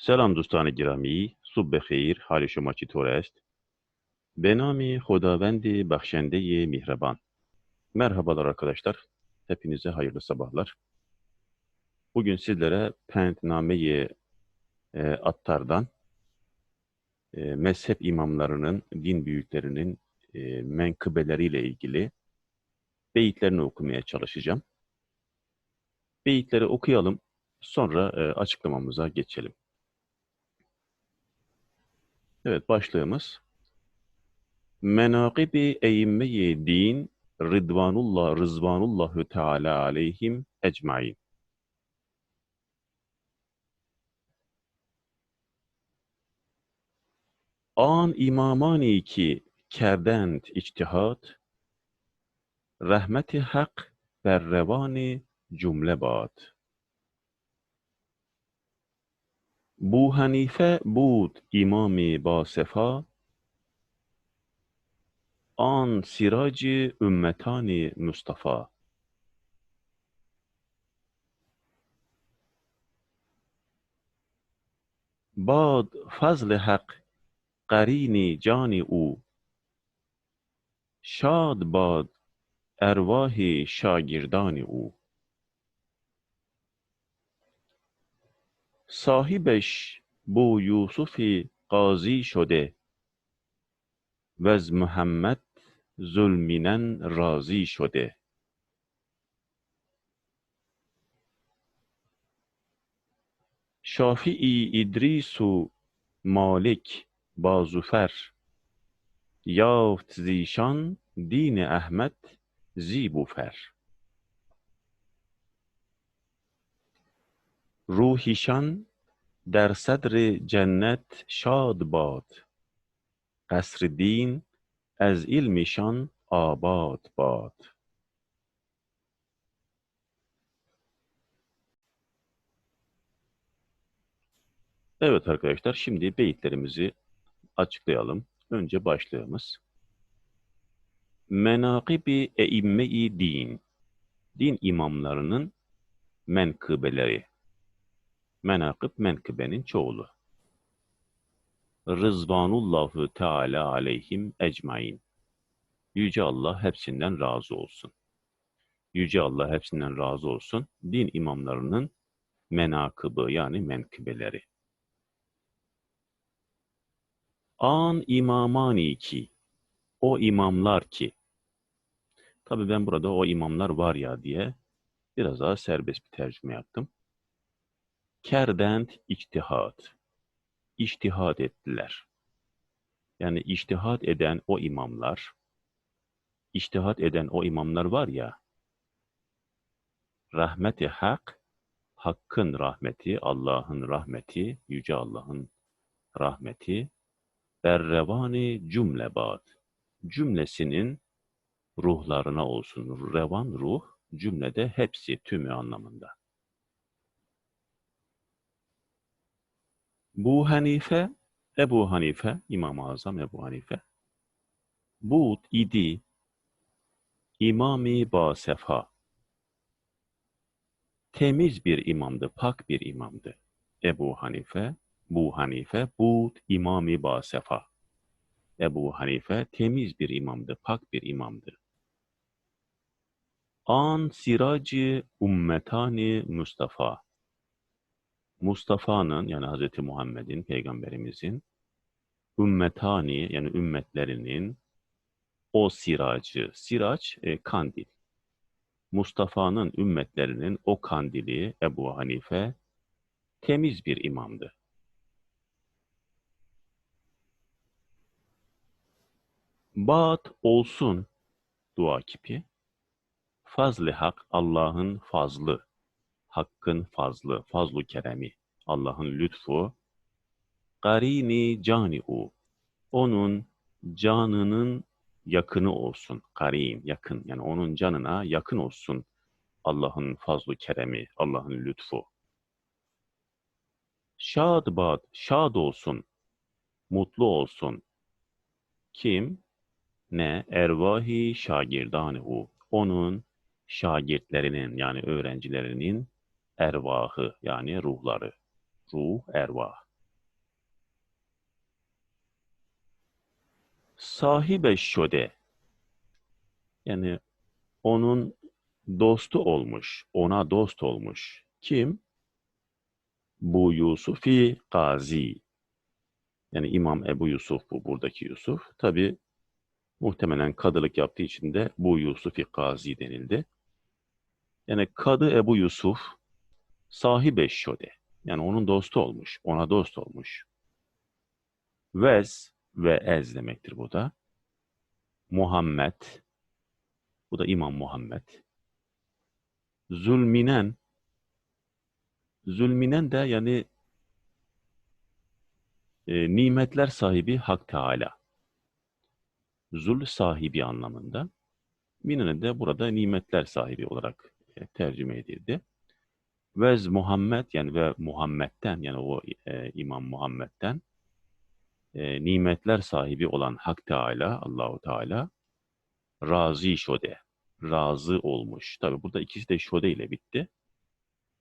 سلام دوستان گرامی صبح بخیر حال شما چطور است به نام خداوند بخشنده مهربان Merhabalar arkadaşlar. Hepinize hayırlı sabahlar. Bugün sizlere Pentname-i e, Attar'dan e, mezhep imamlarının, din büyüklerinin e, menkıbeleriyle ilgili beyitlerini okumaya çalışacağım. Beyitleri okuyalım, sonra e, açıklamamıza geçelim. Evet, başlığımız Menâkib-i eyyime-i din Rıdvanullah, Rızvanullahü Teala aleyhim ecmain. An imamani ki kerdend içtihat, rahmeti hak ber revani cümle bad. Bu Hanife bud imami ba sefa, an siracı ümmetani Mustafa. Bad fazl hak qarini cani o. Şad bad ervahi صاحبش بو یوسفی قاضی شده وز محمد ظلمینن راضی شده. شافعی ادریس و مالک بازوفر یافت زیشان دین احمد زیبوفر. روحیشان در صدر جنت شاد باد قصر دین از ilmişan abad bad. Evet arkadaşlar şimdi beyitlerimizi açıklayalım. Önce başlığımız. Menakibi eimme-i din. Din imamlarının menkıbeleri. Menakıb menkıbenin çoğulu. Rızvanullahu Teala aleyhim ecmain. Yüce Allah hepsinden razı olsun. Yüce Allah hepsinden razı olsun. Din imamlarının menakıbı yani menkıbeleri. An imamani ki, o imamlar ki, tabi ben burada o imamlar var ya diye biraz daha serbest bir tercüme yaptım. Kerdent içtihat, içtihat ettiler. Yani içtihat eden o imamlar, içtihat eden o imamlar var ya, rahmeti hak, hakkın rahmeti, Allah'ın rahmeti, Yüce Allah'ın rahmeti, berrevani cümlebat, cümlesinin ruhlarına olsun. Revan ruh, cümlede hepsi, tümü anlamında. Bu Hanife, Ebu Hanife, İmam-ı Azam Ebu Hanife, Bud idi, İmami ba sefa, temiz bir imamdı, pak bir imamdı. Ebu Hanife, Bu Hanife, Bud İmami ba sefa. Ebu Hanife temiz bir imamdı, pak bir imamdı. An siracı ümmetani Mustafa. Mustafa'nın yani Hz. Muhammed'in, Peygamberimizin ümmetani yani ümmetlerinin o siracı, siraç e, kandil. Mustafa'nın ümmetlerinin o kandili Ebu Hanife temiz bir imamdı. Bat olsun dua kipi. Fazlı hak Allah'ın fazlı. Hakkın fazlı, fazlu keremi. Allah'ın lütfu. Garini cani u. Onun canının yakını olsun. Karin, yakın. Yani onun canına yakın olsun. Allah'ın fazlu keremi, Allah'ın lütfu. Şad bad, şad olsun. Mutlu olsun. Kim? Ne? Ervahi şagirdanehu. Onun şagirtlerinin yani öğrencilerinin ervahı yani ruhları. Ruh, ervah. Sahibe şöde yani onun dostu olmuş, ona dost olmuş. Kim? Bu Yusufi Gazi. Yani İmam Ebu Yusuf bu, buradaki Yusuf. Tabi muhtemelen kadılık yaptığı için de bu Yusufi Gazi denildi. Yani Kadı Ebu Yusuf sahibe şode. Yani onun dostu olmuş, ona dost olmuş. Vez ve ez demektir bu da. Muhammed, bu da İmam Muhammed. Zulminen, zulminen de yani e, nimetler sahibi Hak Teala. Zul sahibi anlamında. Minen de burada nimetler sahibi olarak e, tercüme edildi. Vez Muhammed yani ve Muhammed'den yani o e, İmam Muhammed'den e, nimetler sahibi olan Hak Teala, Allahu Teala razi şode, razı olmuş. Tabi burada ikisi de şode ile bitti.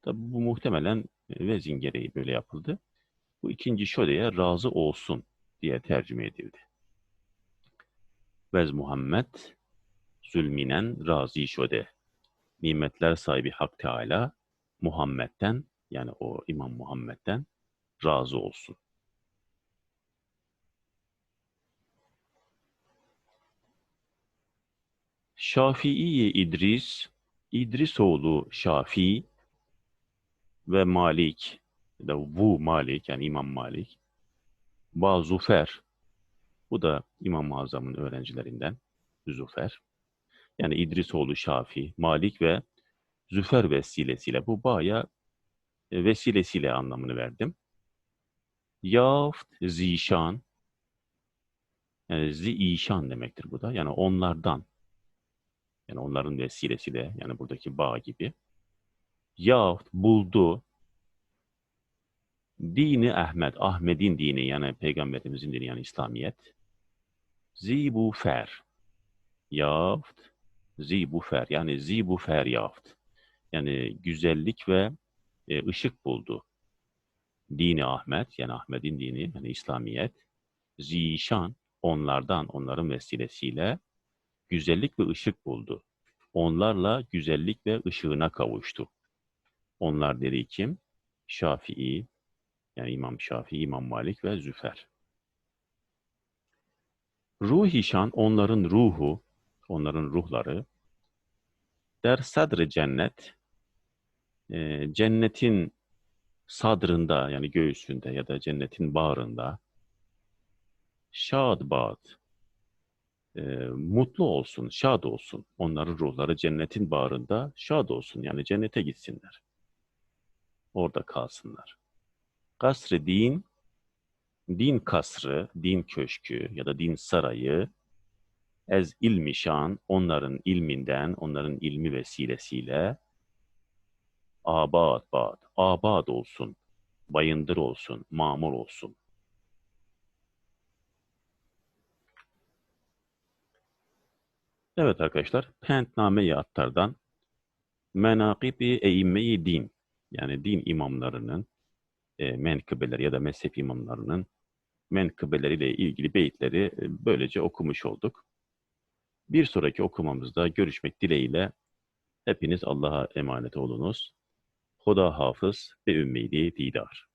Tabi bu muhtemelen e, vezin gereği böyle yapıldı. Bu ikinci şodeye razı olsun diye tercüme edildi. Vez Muhammed zulminen razi şode. Nimetler sahibi Hak Teala Muhammed'den yani o İmam Muhammed'den razı olsun. Şafii İdris, İdrisoğlu Şafii ve Malik da Vu Malik yani İmam Malik, Ba Zufer, bu da İmam-ı Azam'ın öğrencilerinden Züfer. Yani İdrisoğlu Şafii, Malik ve Züfer vesilesiyle bu baya e, vesilesiyle anlamını verdim. Yaft zişan yani zişan demektir bu da. Yani onlardan yani onların vesilesiyle yani buradaki bağ gibi. Yaft buldu dini Ahmet, Ahmet'in dini yani peygamberimizin dini yani İslamiyet. Zibufer yaft zibufer yani zibufer yaft yani güzellik ve e, ışık buldu. Dini Ahmet yani Ahmet'in dini yani İslamiyet zişan onlardan onların vesilesiyle güzellik ve ışık buldu. Onlarla güzellik ve ışığına kavuştu. Onlar dedi kim? Şafii, yani İmam Şafii, İmam Malik ve Züfer. Ruhi şan onların ruhu, onların ruhları. Der sadrı cennet, e, cennetin sadrında yani göğsünde ya da cennetin bağrında şad bağd, e, mutlu olsun, şad olsun. Onların ruhları cennetin bağrında şad olsun. Yani cennete gitsinler. Orada kalsınlar. Kasr-ı din, din kasrı, din köşkü ya da din sarayı, ez ilmi şan, onların ilminden, onların ilmi vesilesiyle abad bad, abad olsun, bayındır olsun, mamur olsun. Evet arkadaşlar, Pentname-i Attar'dan Menakib-i Eğimme-i Din, yani din imamlarının e, menkıbeleri ya da mezhep imamlarının menkıbeleriyle ilgili beyitleri e, böylece okumuş olduk. Bir sonraki okumamızda görüşmek dileğiyle hepiniz Allah'a emanet olunuz. Hoda hafız ve ümmidi didar.